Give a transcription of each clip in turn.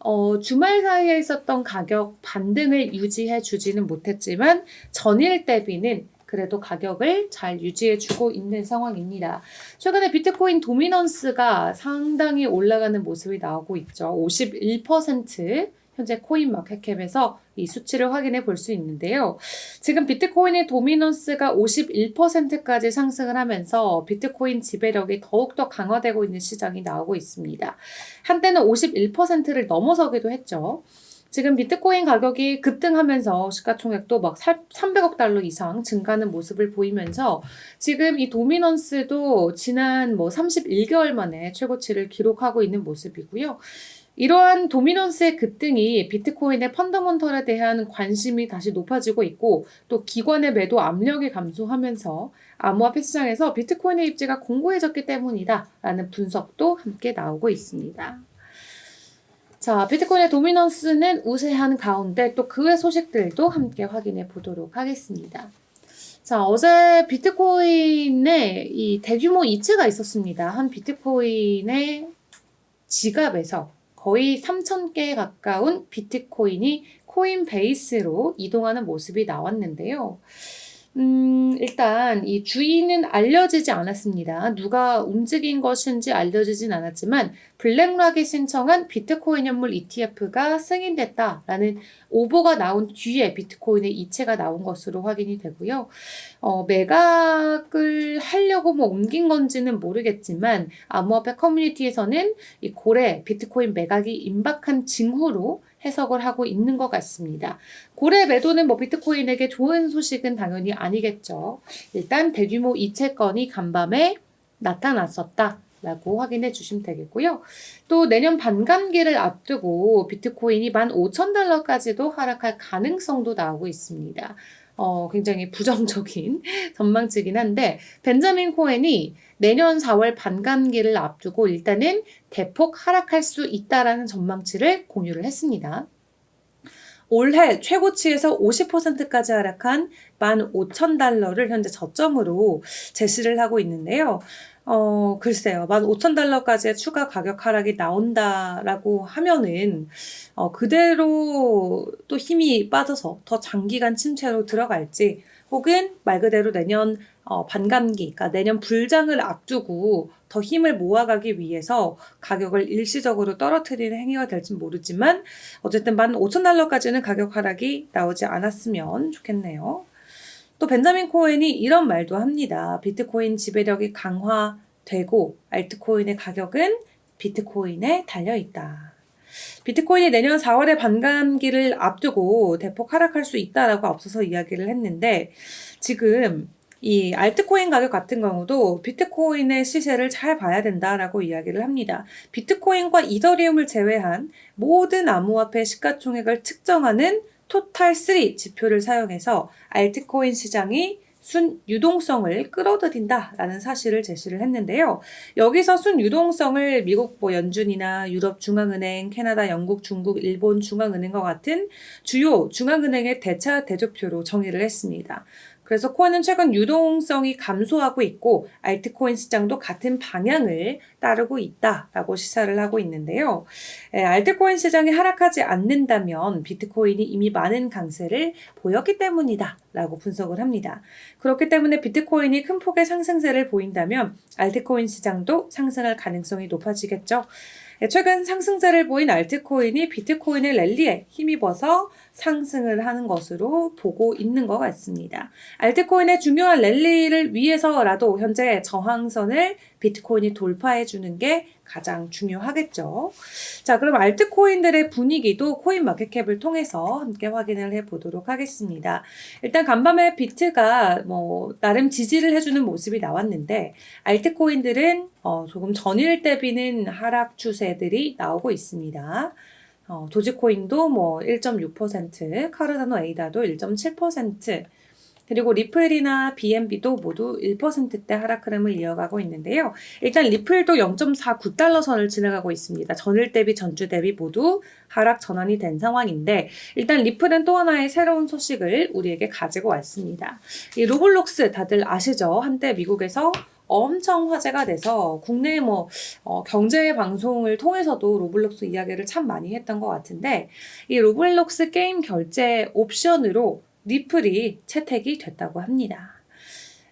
어, 주말 사이에 있었던 가격 반등을 유지해 주지는 못했지만 전일 대비는 그래도 가격을 잘 유지해 주고 있는 상황입니다. 최근에 비트코인 도미넌스가 상당히 올라가는 모습이 나오고 있죠. 51% 현재 코인 마켓캡에서 이 수치를 확인해 볼 수 있는데요. 지금 비트코인의 도미넌스가 51%까지 상승을 하면서 비트코인 지배력이 더욱더 강화되고 있는 시장이 나오고 있습니다. 한때는 51%를 넘어서기도 했죠. 지금 비트코인 가격이 급등하면서 시가총액도 막 300억 달러 이상 증가하는 모습을 보이면서 지금 이 도미넌스도 지난 뭐 31개월 만에 최고치를 기록하고 있는 모습이고요. 이러한 도미넌스의 급등이 비트코인의 펀더먼털에 대한 관심이 다시 높아지고 있고 또 기관의 매도 압력이 감소하면서 암호화폐 시장에서 비트코인의 입지가 공고해졌기 때문이다라는 분석도 함께 나오고 있습니다. 자, 비트코인의 도미넌스는 우세한 가운데 또 그 외 소식들도 함께 확인해 보도록 하겠습니다. 자, 어제 비트코인의 이 대규모 이체가 있었습니다. 한 비트코인의 지갑에서 거의 3,000개 가까운 비트코인이 코인 베이스로 이동하는 모습이 나왔는데요. 음, 일단 이 주인은 알려지지 않았습니다. 누가 움직인 것인지 알려지진 않았지만 블랙락이 신청한 비트코인 현물 ETF가 승인됐다라는 오보가 나온 뒤에 비트코인의 이체가 나온 것으로 확인이 되고요. 어, 매각을 하려고 뭐 옮긴 건지는 모르겠지만 암호화폐 커뮤니티에서는 이 고래 비트코인 매각이 임박한 징후로 해석을 하고 있는 것 같습니다. 고래 매도는 뭐 비트코인에게 좋은 소식은 당연히 아니겠죠. 일단 대규모 이체건이 간밤에 나타났었다. 라고 확인해 주시면 되겠고요. 또 내년 반감기를 앞두고 비트코인이 15,000달러까지도 하락할 가능성도 나오고 있습니다. 어, 굉장히 부정적인 전망치긴 한데, 벤자민 코엔이 내년 4월 반감기를 앞두고 일단은 대폭 하락할 수 있다라는 전망치를 공유를 했습니다. 올해 최고치에서 50%까지 하락한 15,000달러를 현재 저점으로 제시를 하고 있는데요. 어, 글쎄요. 15,000달러까지의 추가 가격 하락이 나온다라고 하면은, 어, 그대로 또 힘이 빠져서 더 장기간 침체로 들어갈지, 혹은 말 그대로 내년 어, 반감기, 그러니까 내년 불장을 앞두고 더 힘을 모아가기 위해서 가격을 일시적으로 떨어뜨리는 행위가 될지 모르지만 어쨌든 15,000달러까지는 가격 하락이 나오지 않았으면 좋겠네요. 또 벤자민 코엔이 이런 말도 합니다. 비트코인 지배력이 강화되고 알트코인의 가격은 비트코인에 달려 있다. 비트코인이 내년 4월에 반감기를 앞두고 대폭 하락할 수 있다라고 앞서서 이야기를 했는데 지금 이 알트코인 가격 같은 경우도 비트코인의 시세를 잘 봐야 된다라고 이야기를 합니다. 비트코인과 이더리움을 제외한 모든 암호화폐 시가총액을 측정하는 토탈 3 지표를 사용해서 알트코인 시장이 순 유동성을 끌어들인다라는 사실을 제시를 했는데요. 여기서 순 유동성을 미국 뭐 연준이나 유럽 중앙은행, 캐나다, 영국, 중국, 일본 중앙은행과 같은 주요 중앙은행의 대차 대조표로 정의를 했습니다. 그래서 코어는 최근 유동성이 감소하고 있고 알트코인 시장도 같은 방향을 따르고 있다라고 시사를 하고 있는데요. 에, 알트코인 시장이 하락하지 않는다면 비트코인이 이미 많은 강세를 보였기 때문이다라고 분석을 합니다. 그렇기 때문에 비트코인이 큰 폭의 상승세를 보인다면 알트코인 시장도 상승할 가능성이 높아지겠죠. 최근 상승세를 보인 알트코인이 비트코인의 랠리에 힘입어서 상승을 하는 것으로 보고 있는 것 같습니다. 알트코인의 중요한 랠리를 위해서라도 현재 저항선을 비트코인이 돌파해 주는 게 가장 중요하겠죠. 자, 그럼 알트코인들의 분위기도 코인 마켓캡을 통해서 함께 확인을 해 보도록 하겠습니다. 일단 간밤에 비트가 뭐 나름 지지를 해주는 모습이 나왔는데 알트코인들은 어, 조금 전일 대비는 하락 추세들이 나오고 있습니다. 어, 도지코인도 뭐 1.6%, 카르다노 에이다도 1.7%, 그리고 리플이나 BNB도 모두 1%대 하락 흐름을 이어가고 있는데요. 일단 리플도 0.49달러 선을 지나가고 있습니다. 전일 대비 전주 대비 모두 하락 전환이 된 상황인데 일단 리플은 또 하나의 새로운 소식을 우리에게 가지고 왔습니다. 이 로블록스 다들 아시죠? 한때 미국에서 엄청 화제가 돼서 국내 뭐 어, 경제 방송을 통해서도 로블록스 이야기를 참 많이 했던 것 같은데 이 로블록스 게임 결제 옵션으로 리플이 채택이 됐다고 합니다.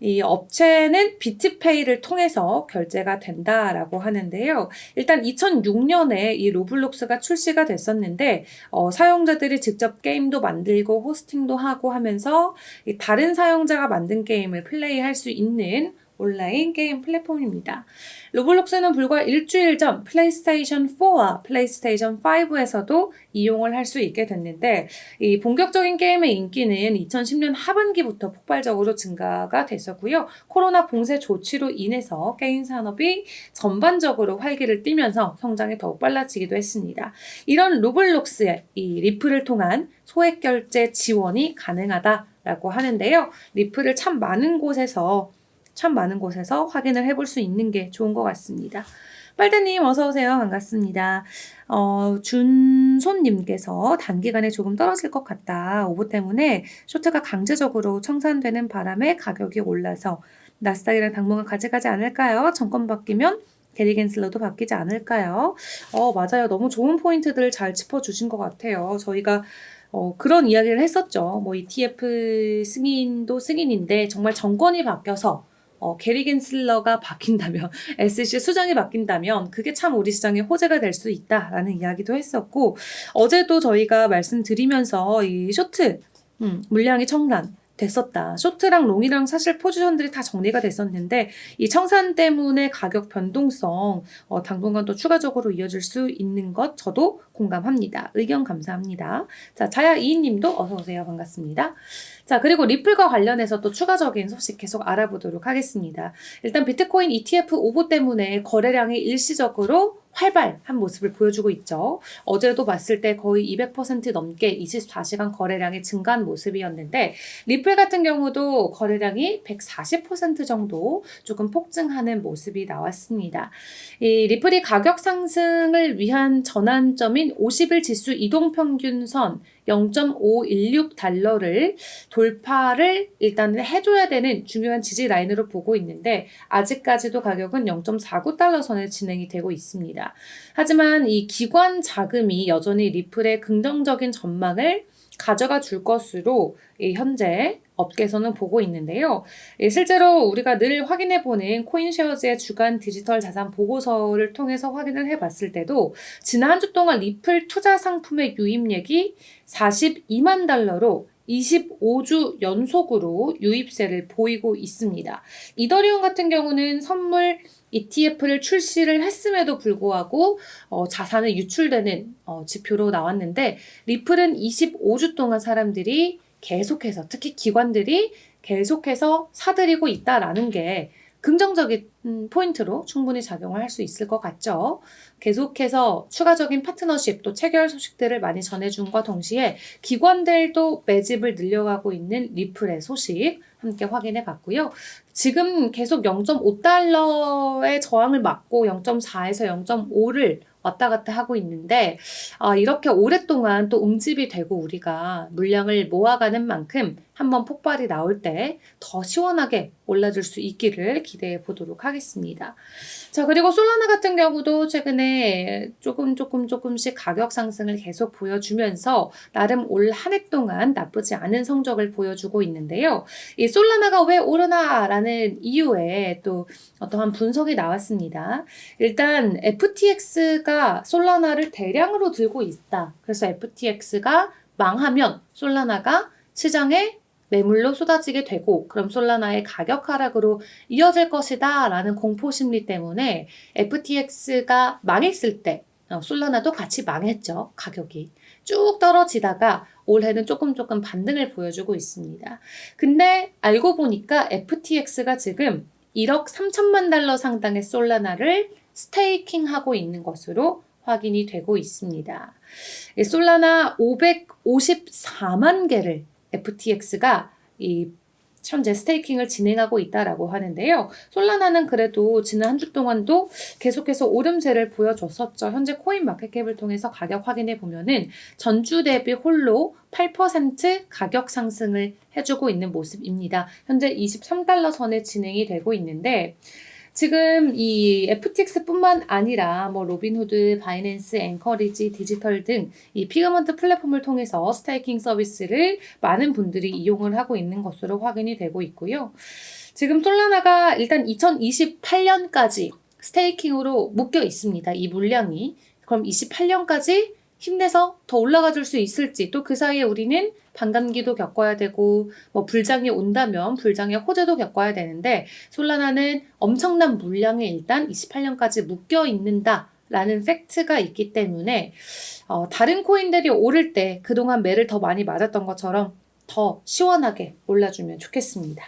이 업체는 비트페이를 통해서 결제가 된다라고 하는데요. 일단 2006년에 이 로블록스가 출시가 됐었는데 어, 사용자들이 직접 게임도 만들고 호스팅도 하고 하면서 이 다른 사용자가 만든 게임을 플레이할 수 있는 온라인 게임 플랫폼입니다. 로블록스는 불과 일주일 전 플레이스테이션 4와 플레이스테이션 5에서도 이용을 할 수 있게 됐는데 이 본격적인 게임의 인기는 2010년 하반기부터 폭발적으로 증가가 됐었고요. 코로나 봉쇄 조치로 인해서 게임 산업이 전반적으로 활기를 띠면서 성장이 더욱 빨라지기도 했습니다. 이런 로블록스의 이 리플을 통한 소액 결제 지원이 가능하다 라고 하는데요. 리플을 참 많은 곳에서 참 많은 곳에서 확인을 해볼 수 있는 게 좋은 것 같습니다. 빨대님 어서 오세요. 반갑습니다. 어, 준손님께서 단기간에 조금 떨어질 것 같다. 오보 때문에 쇼트가 강제적으로 청산되는 바람에 가격이 올라서 나스닥이랑 당분간 가져가지 않을까요? 정권 바뀌면 게리 겐슬러도 바뀌지 않을까요? 어, 맞아요. 너무 좋은 포인트들을 잘 짚어주신 것 같아요. 저희가 어, 그런 이야기를 했었죠. 뭐 ETF 승인도 승인인데 정말 정권이 바뀌어서 어, 게리 겐슬러가 바뀐다면, SC 수장이 바뀐다면, 그게 참 우리 시장에 호재가 될 수 있다라는 이야기도 했었고, 어제도 저희가 말씀드리면서 이 쇼트, 음, 물량이 청산, 됐었다. 쇼트랑 롱이랑 사실 포지션들이 다 정리가 됐었는데 이 청산 때문에 가격 변동성 어, 당분간 또 추가적으로 이어질 수 있는 것 저도 공감합니다. 의견 감사합니다. 자 자야 이인님도 어서 오세요 반갑습니다. 자 그리고 리플과 관련해서 또 추가적인 소식 계속 알아보도록 하겠습니다. 일단 비트코인 ETF 오보 때문에 거래량이 일시적으로 활발한 모습을 보여주고 있죠. 어제도 봤을 때 거의 200% 넘게 24시간 거래량이 증가한 모습이었는데 리플 같은 경우도 거래량이 140% 정도 조금 폭증하는 모습이 나왔습니다. 이 리플이 가격 상승을 위한 전환점인 50일 지수 이동 평균선 0.516달러를 돌파를 일단은 해줘야 되는 중요한 지지 라인으로 보고 있는데 아직까지도 가격은 0.49달러 선에 진행이 되고 있습니다. 하지만 이 기관 자금이 여전히 리플의 긍정적인 전망을 가져가 줄 것으로 현재 업계에서는 보고 있는데요. 실제로 우리가 늘 확인해 보는 코인쉐어즈의 주간 디지털 자산 보고서를 통해서 확인을 해 봤을 때도 지난 한 주 동안 리플 투자 상품의 유입액이 42만 달러로 25주 연속으로 유입세를 보이고 있습니다. 이더리움 같은 경우는 선물 ETF를 출시를 했음에도 불구하고 어, 자산을 유출되는 어, 지표로 나왔는데 리플은 25주 동안 사람들이 계속해서 특히 기관들이 계속해서 사들이고 있다라는 게 긍정적인 포인트로 충분히 작용을 할 수 있을 것 같죠. 계속해서 추가적인 파트너십 또 체결 소식들을 많이 전해준과 동시에 기관들도 매집을 늘려가고 있는 리플의 소식 함께 확인해 봤고요. 지금 계속 0.5달러의 저항을 막고 0.4에서 0.5를 왔다 갔다 하고 있는데 아, 이렇게 오랫동안 또 응집이 되고 우리가 물량을 모아가는 만큼 한번 폭발이 나올 때 더 시원하게 올라줄 수 있기를 기대해 보도록 하겠습니다. 자 그리고 솔라나 같은 경우도 최근에 조금 조금 조금씩 가격 상승을 계속 보여주면서 나름 올 한 해 동안 나쁘지 않은 성적을 보여주고 있는데요. 이 솔라나가 왜 오르나라는 이유에 또 어떠한 분석이 나왔습니다. 일단 FTX가 솔라나를 대량으로 들고 있다. 그래서 FTX가 망하면 솔라나가 시장에 매물로 쏟아지게 되고 그럼 솔라나의 가격 하락으로 이어질 것이다 라는 공포 심리 때문에 FTX가 망했을 때 어, 솔라나도 같이 망했죠 가격이 쭉 떨어지다가 올해는 조금 조금 반등을 보여주고 있습니다 근데 알고 보니까 FTX가 지금 1억 3천만 달러 상당의 솔라나를 스테이킹하고 있는 것으로 확인이 되고 있습니다. 솔라나 554만 개를 FTX가 이 현재 스테이킹을 진행하고 있다라고 하는데요. 솔라나는 그래도 지난 한 주 동안도 계속해서 오름세를 보여줬었죠. 현재 코인 마켓캡을 통해서 가격 확인해 보면은 전주 대비 홀로 8% 가격 상승을 해주고 있는 모습입니다. 현재 23달러 선에 진행이 되고 있는데 지금 이 FTX뿐만 아니라 뭐 로빈후드, 바이낸스, 앵커리지, 디지털 등 이 피그먼트 플랫폼을 통해서 스테이킹 서비스를 많은 분들이 이용을 하고 있는 것으로 확인이 되고 있고요. 지금 솔라나가 일단 2028년까지 스테이킹으로 묶여 있습니다. 이 물량이. 그럼 28년까지 힘내서 더 올라가 줄 수 있을지 또 그 사이에 우리는 반감기도 겪어야 되고 뭐 불장이 온다면 불장의 호재도 겪어야 되는데 솔라나는 엄청난 물량이 일단 28년까지 묶여 있는다 라는 팩트가 있기 때문에 어, 다른 코인들이 오를 때 그동안 매를 더 많이 맞았던 것처럼 더 시원하게 올라주면 좋겠습니다.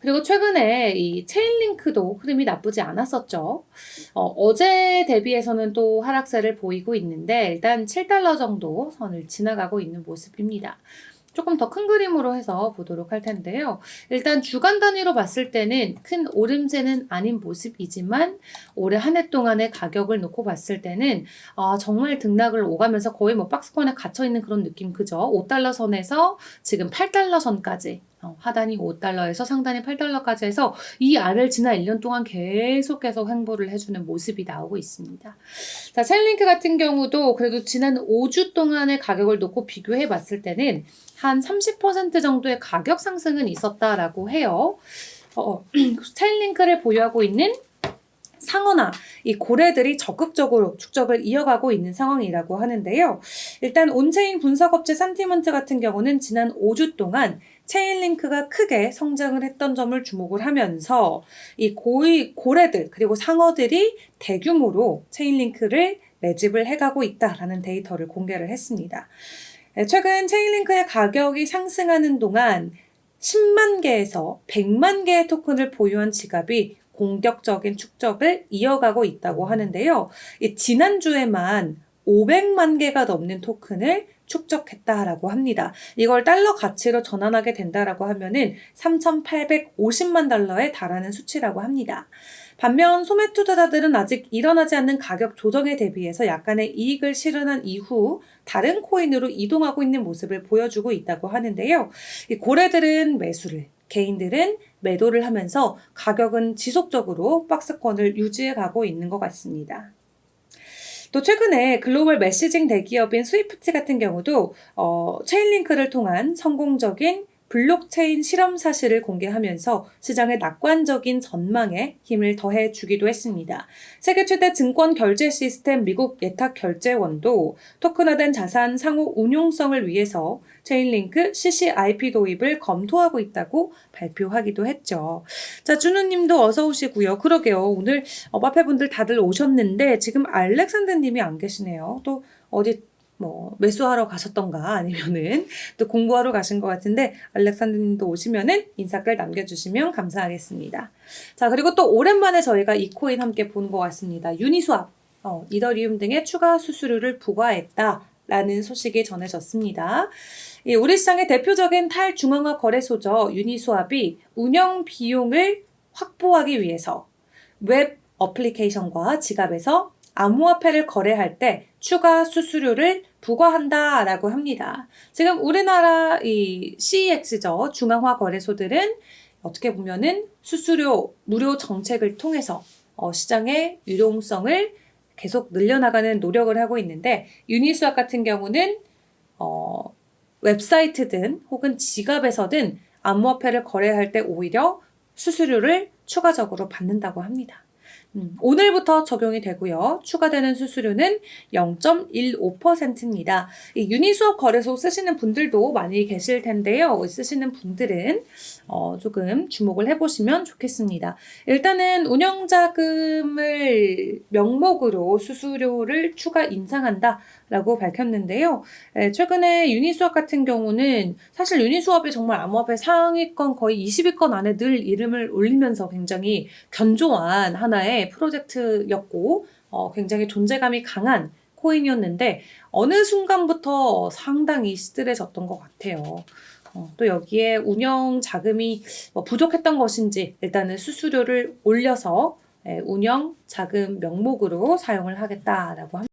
그리고 최근에 이 체인링크도 흐름이 나쁘지 않았었죠. 어, 제 대비해서는 또 하락세를 보이고 있는데 일단 7달러 정도 선을 지나가고 있는 모습입니다. 조금 더 큰 그림으로 해서 보도록 할 텐데요. 일단 주간 단위로 봤을 때는 큰 오름세는 아닌 모습이지만 올해 한 해 동안의 가격을 놓고 봤을 때는 아, 정말 등락을 오가면서 거의 뭐 박스권에 갇혀 있는 그런 느낌 그죠? 5달러 선에서 지금 8달러 선까지 어, 하단이 5달러에서 상단이 8달러까지 해서 이 안을 지난 1년 동안 계속 계속 횡보를 해주는 모습이 나오고 있습니다. 자, 셀링크 같은 경우도 그래도 지난 5주 동안의 가격을 놓고 비교해 봤을 때는 한 30% 정도의 가격 상승은 있었다라고 해요. 어, 스타일링크를 보유하고 있는 상어나 이 고래들이 적극적으로 축적을 이어가고 있는 상황이라고 하는데요. 일단 온체인 분석업체 산티먼트 같은 경우는 지난 5주 동안 체인링크가 크게 성장을 했던 점을 주목을 하면서 이 고위 고래들 그리고 상어들이 대규모로 체인링크를 매집을 해가고 있다라는 데이터를 공개를 했습니다. 네, 최근 체인링크의 가격이 상승하는 동안 10만 개에서 100만 개의 토큰을 보유한 지갑이 공격적인 축적을 이어가고 있다고 하는데요. 이 지난주에만 500만 개가 넘는 토큰을 축적했다라고 합니다. 이걸 달러 가치로 전환하게 된다라고 하면은 3,850만 달러에 달하는 수치라고 합니다. 반면 소매 투자자들은 아직 일어나지 않는 가격 조정에 대비해서 약간의 이익을 실현한 이후 다른 코인으로 이동하고 있는 모습을 보여주고 있다고 하는데요. 이 고래들은 매수를, 개인들은 매도를 하면서 가격은 지속적으로 박스권을 유지해 가고 있는 것 같습니다. 또 최근에 글로벌 메시징 대기업인 스위프트 같은 경우도 어, 체인링크를 통한 성공적인 블록체인 실험 사실을 공개하면서 시장의 낙관적인 전망에 힘을 더해 주기도 했습니다. 세계 최대 증권 결제 시스템 미국 예탁 결제원도 토큰화된 자산 상호 운용성을 위해서 체인링크 CCIP 도입을 검토하고 있다고 발표하기도 했죠. 자, 준우님도 어서 오시고요. 그러게요. 오늘 어, 마페분들 다들 오셨는데 지금 알렉산드님이 안 계시네요. 또 어디 뭐 매수하러 가셨던가 아니면은 또 공부하러 가신 것 같은데 알렉산드님도 오시면은 인사글 남겨주시면 감사하겠습니다. 자 그리고 또 오랜만에 저희가 이 코인 함께 보는 것 같습니다. 유니스왑 어, 이더리움 등의 추가 수수료를 부과했다 라는 소식이 전해졌습니다. 이 우리 시장의 대표적인 탈중앙화 거래소죠 유니스왑이 운영 비용을 확보하기 위해서 웹 어플리케이션과 지갑에서 암호화폐를 거래할 때 추가 수수료를 부과한다라고 합니다. 지금 우리나라 이 CEX죠. 중앙화 거래소들은 어떻게 보면은 수수료 무료 정책을 통해서 어, 시장의 유동성을 계속 늘려나가는 노력을 하고 있는데 유니스왑 같은 경우는 어, 웹사이트든 혹은 지갑에서든 암호화폐를 거래할 때 오히려 수수료를 추가적으로 받는다고 합니다. 음, 오늘부터 적용이 되고요. 추가되는 수수료는 0.15%입니다. 이 유니수업 거래소 쓰시는 분들도 많이 계실 텐데요. 쓰시는 분들은 어, 조금 주목을 해보시면 좋겠습니다. 일단은 운영자금을 명목으로 수수료를 추가 인상한다. 라고 밝혔는데요. 에, 최근에 유니수업 같은 경우는 사실 유니수업이 정말 암호화폐 상위권 거의 20위권 안에 늘 이름을 올리면서 굉장히 견조한 하나의 프로젝트였고 어, 굉장히 존재감이 강한 코인이었는데 어느 순간부터 상당히 시들해졌던 것 같아요. 어, 또 여기에 운영 자금이 뭐 부족했던 것인지 일단은 수수료를 올려서 에, 운영 자금 명목으로 사용을 하겠다라고 합니다.